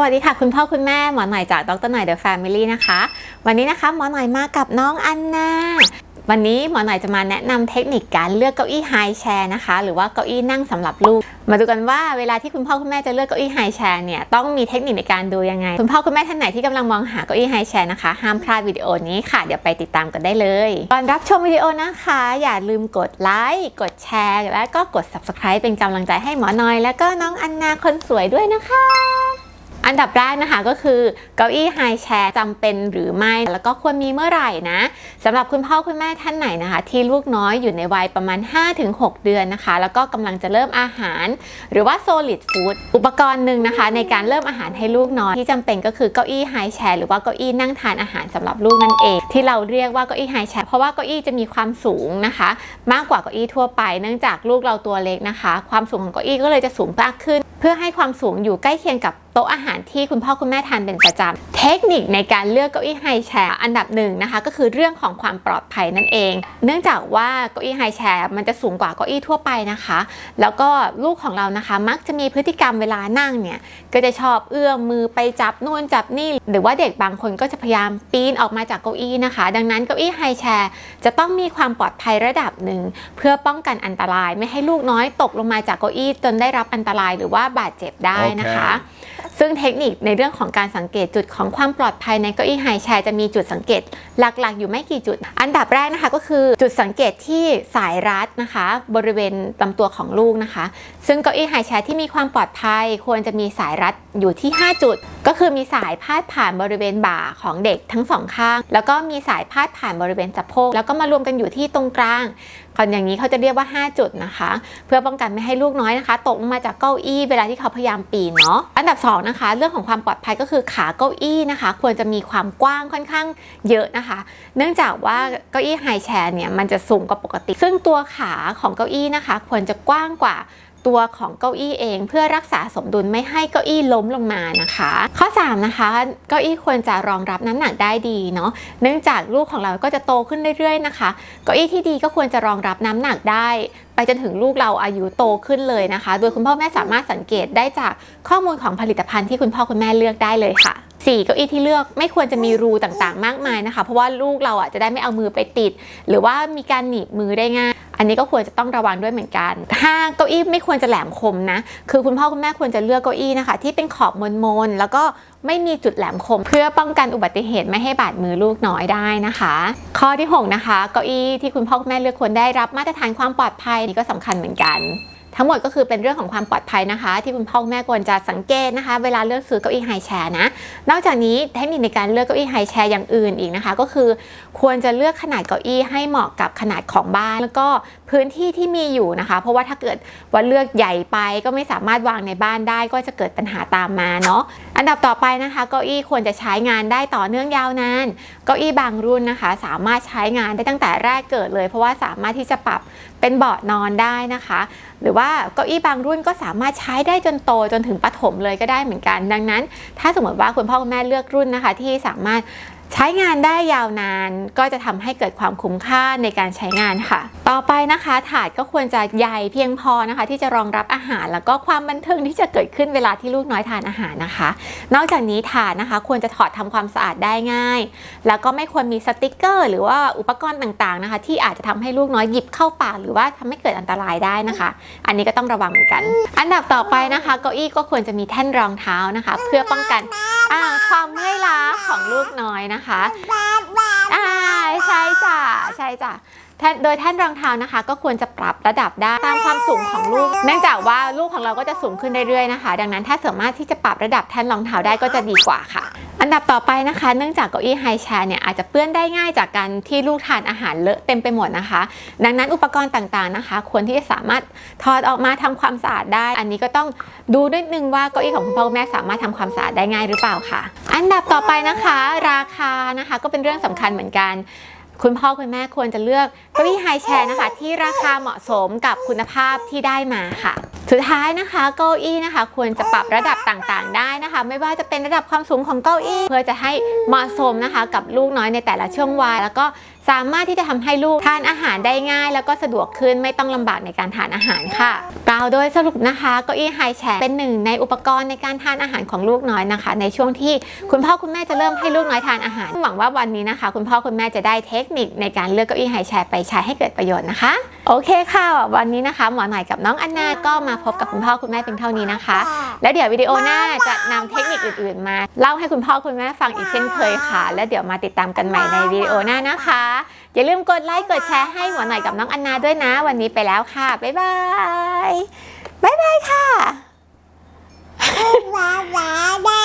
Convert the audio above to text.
วัสดีค่ะ คุณพ่อคุณแม่หมอหน่อยจากดรหน่อย The Family นะคะ วันนี้นะคะหมอหน่อยมากับน้องอันนาวันนี้หมอหน่อยจะมาแนะนำเทคนิคการเลือกเก้าอี้ไฮแชร์นะคะ หรือว่าเก้าอี้นั่งสำหรับลูก มาดูกันว่าเวลาที่คุณพ่อคุณแม่จะเลือกเก้าอี้ไฮแชร์เนี่ยต้องมีเทคนิคในการดูยังไง คุณพ่อคุณแม่ท่านไหนที่กำลังมองหาเก้าอี้ไฮแชร์นะคะห้ามพลาดวิดีโอนี้ค่ะ เดี๋ยวไปติดตามกันได้เลยก่อนรับชมวิดีโอนะคะ อย่าลืมกดไลค์กดแชร์ และก็กด subscribe เป็นกำลังใจให้หมอหน่อย และก็น้องอันนาคนสวยด้วยนะคะ อันดับแรกนะคะก็คือเก้าอี้ไฮแชร์จำเป็นหรือไม่ แล้วก็ควรมีเมื่อไหร่นะสำหรับคุณพ่อคุณแม่ท่านไหนนะคะ ที่ลูกน้อยอยู่ในวัยประมาณ 5-6 เดือนนะคะ แล้วก็กำลังจะเริ่มอาหาร หรือว่า solid food อุปกรณ์หนึ่งนะคะ ในการเริ่มอาหารให้ลูกน้อยที่จำเป็นก็คือเก้าอี้ไฮแชร์หรือว่าเก้าอี้นั่งทานอาหารสำหรับลูกนั่นเอง ที่เราเรียกว่าเก้าอี้ไฮแชร์เพราะว่าเก้าอี้จะมีความสูงนะคะ มากกว่าเก้าอี้ทั่วไป เนื่องจากลูกเราตัวเล็กนะคะ ความสูงของเก้าอี้ก็เลยจะสูงมากขึ้น เพื่อให้ความสูงอยู่ใกล้เคียงกับ โต๊ะอาหารที่คุณพ่อคุณแม่ทานเป็นประจำเทคนิคในการเลือกเก้าอี้ไฮแชร์อันดับหนึ่งนะคะ ก็คือเรื่องของความปลอดภัยนั่นเอง เนื่องจากว่าเก้าอี้ไฮแชร์มันจะสูงกว่าเก้าอี้ทั่วไปนะคะ แล้วก็ลูกของเรานะคะ มักจะมีพฤติกรรมเวลานั่งเนี่ยก็จะชอบเอื้อมมือไปจับนู่นจับนี่ หรือว่าเด็กบางคนก็จะพยายามปีนออกมาจากเก้าอี้นะคะ ดังนั้นเก้าอี้ไฮแชร์จะต้องมีความปลอดภัยระดับหนึ่งเพื่อป้องกันอันตราย ไม่ให้ลูกน้อยตกลงมาจากเก้าอี้จนได้รับอันตรายหรือว่าบาดเจ็บได้นะคะ ซึ่งเทคนิคในเรื่องของการสังเกตจุดของความปลอดภัยในเก้าอี้ไฮแชร์จะมีจุดสังเกตหลักๆ อยู่ไม่กี่จุด อันดับแรกนะคะก็คือจุดสังเกตที่สายรัดนะคะ บริเวณลำตัวของลูกนะคะ ซึ่งเก้าอี้ไฮแชร์ที่มีความปลอดภัย ควรจะมีสายรัดอยู่ที่ 5 จุด ก็คือมีสายพาดผ่านบริเวณบ่าของเด็กทั้งสองข้าง แล้วก็มีสายพาดผ่านบริเวณสะโพกแล้วก็มารวมกันอยู่ที่ตรงกลางก่อนอย่างนี้เขาจะเรียกว่า 5 จุดนะคะ เพื่อป้องกันไม่ให้ลูกน้อยนะคะ ตกลงมาจากเก้าอี้เวลาที่เขาพยายามปีนเนาะอันดับ2นะคะเรื่องของความปลอดภัยก็คือขาเก้าอี้นะคะ ควรจะมีความกว้างค่อนข้างเยอะนะคะ เนื่องจากว่าเก้าอี้ไฮแชร์เนี่ยมันจะสูงกว่าปกติ ซึ่งตัวขาของเก้าอี้นะคะ ควรจะกว้างกว่า ตัวของเก้าอี้เอง เพื่อรักษาสมดุลไม่ให้เก้าอี้ล้มลงมานะคะ ข้อ 3 นะคะ เก้าอี้ควรจะรองรับน้ำหนักได้ดีเนาะเนื่องจากลูกของเราก็จะโตขึ้นเรื่อยๆนะคะเก้าอี้ที่ดีก็ควรจะรองรับน้ำหนักได้ ไปจนถึงลูกเราอายุโตขึ้นเลยนะคะ โดยคุณพ่อแม่สามารถสังเกตได้จากข้อมูลของผลิตภัณฑ์ที่คุณพ่อคุณแม่เลือกได้เลยค่ะสี่เก้าอี้ที่เลือกไม่ควรจะมีรูต่างๆ มากมายนะคะ เพราะว่าลูกเราอะจะได้ไม่เอามือไปติด หรือว่ามีการหนีบมือได้ง่าย อันนี้ก็ควรจะต้องระวังด้วยเหมือนกันห้าเก้าอี้ไม่ควรจะแหลมคมนะ คือคุณพ่อคุณแม่ควรจะเลือกเก้าอี้นะคะ ที่เป็นขอบมนๆแล้วก็ไม่มีจุดแหลมคม เพื่อป้องกันอุบัติเหตุไม่ให้บาดมือลูกน้อยได้นะคะ ข้อที่หกนะคะ เก้าอี้ที่คุณพ่อคุณแม่เลือกควรได้รับมาตรฐานความปลอดภัยนี่ก็สำคัญเหมือนกัน ทั้งหมดก็คือเป็นเรื่องของความปลอดภัยนะคะ ที่คุณพ่อคุณแม่ควรจะสังเกตนะคะ เวลาเลือกซื้อเก้าอี้ไฮแชร์นะ นอกจากนี้เทคนิคในการเลือกเก้าอี้ไฮแชร์อย่างอื่นอีกนะคะ ก็คือควรจะเลือกขนาดเก้าอี้ให้เหมาะกับขนาดของบ้าน แล้วก็พื้นที่ที่มีอยู่นะคะ เพราะว่าถ้าเกิดว่าเลือกใหญ่ไปก็ไม่สามารถวางในบ้านได้ก็จะเกิดปัญหาตามมาเนาะ อันดับต่อไปนะคะเก้าอี้ควรจะใช้งานได้ต่อเนื่องยาวนานเก้าอี้บางรุ่นนะคะ สามารถใช้งานได้ตั้งแต่แรกเกิดเลย เพราะว่าสามารถที่จะปรับเป็นเบาะนอนได้นะคะ หรือว่าเก้าอี้บางรุ่นก็สามารถใช้ได้จนโตจนถึงปฐมเลยก็ได้เหมือนกัน ดังนั้น ถ้าสมมติว่าคุณพ่อคุณแม่เลือกรุ่นนะคะ ที่สามารถใช้งานได้ยาวนาน ก็จะทำให้เกิดความคุ้มค่าในการใช้งานค่ะ ต่อไปนะคะถาดก็ควรจะใหญ่เพียงพอนะคะ ที่จะรองรับอาหาร แล้วก็ความบันเทิงที่จะเกิดขึ้นเวลาที่ลูกน้อยทานอาหารนะคะ นอกจากนี้ถาดนะคะ ควรจะถอดทำความสะอาดได้ง่าย แล้วก็ไม่ควรมีสติกเกอร์ หรือว่าอุปกรณ์ต่างๆนะคะ ที่อาจจะทำให้ลูกน้อยหยิบเข้าปากหรือว่าทำให้เกิดอันตรายได้นะคะ อันนี้ก็ต้องระวังเหมือนกัน อันดับต่อไปนะคะเก้าอี้ก็ควรจะมีแท่นรองเท้านะคะ เพื่อป้องกันความเมื่อยล้าของลูกน้อยนะคะใช่จ้ะใช่จ้ะ โดยแท่นรองเท้านะคะ ก็ควรจะปรับระดับได้ตามความสูงของลูก เนื่องจากว่าลูกของเราก็จะสูงขึ้นเรื่อยๆนะคะ ดังนั้นถ้าสามารถที่จะปรับระดับแท่นรองเท้าได้ก็จะดีกว่าค่ะ อันดับต่อไปนะคะ เนื่องจากเก้าอี้ไฮแชร์เนี่ยอาจจะเปื้อนได้ง่ายจากการที่ลูกทานอาหารเลอะเต็มไปหมดนะคะ ดังนั้นอุปกรณ์ต่างๆนะคะ ควรที่จะสามารถถอดออกมาทำความสะอาดได้ อันนี้ก็ต้องดูนิดนึงว่าเก้าอี้ของคุณพ่อคุณแม่สามารถทำความสะอาดได้ง่ายหรือเปล่าค่ะ อันดับต่อไปนะคะ ราคานะคะก็เป็นเรื่องสำคัญเหมือนกัน คุณพ่อคุณแม่ควรจะเลือกเก้าอี้ไฮแชร์นะคะ ที่ราคาเหมาะสมกับคุณภาพที่ได้มาค่ะ สุดท้ายนะคะเก้าอี้นะคะ ควรจะปรับระดับต่างๆ ได้นะคะ ไม่ว่าจะเป็นระดับความสูงของเก้าอี้ เพื่อจะให้เหมาะสมนะคะ กับลูกน้อยในแต่ละช่วงวัยแล้วก็สามารถที่จะทำให้ลูกทานอาหารได้ง่าย แล้วก็สะดวกขึ้นไม่ต้องลำบากในการทานอาหารค่ะกล่าวโดยสรุปนะคะเก้าอี้ไฮแชร์เป็นหนึ่งในอุปกรณ์ในการทานอาหารของลูกน้อยนะคะ ในช่วงที่คุณพ่อคุณแม่จะเริ่มให้ลูกน้อยทานอาหารหวังว่าวันนี้นะคะ คุณพ่อคุณแม่จะได้เทคนิคในการเลือกเก้าอี้ไฮแชร์ไปใช้ให้เกิดประโยชน์นะคะ โอเคค่ะ วันนี้นะคะหมอหน่อยกับน้องอันนาก็มาพบกับคุณพ่อคุณแม่เพียงเท่านี้นะคะ แล้วเดี๋ยววิดีโอหน้าจะนำเทคนิคอื่นๆ มาเล่าให้คุณพ่อคุณแม่ฟังอีกเช่นเคยค่ะ แล้วเดี๋ยวมาติดตามกันใหม่ในวิดีโอหน้านะคะ อย่าลืมกดไลค์กดแชร์ให้หมอหน่อยกับน้องอันนาด้วยนะ วันนี้ไปแล้วค่ะบ๊ายบายบ๊ายบายค่ะว้าวว้าวได้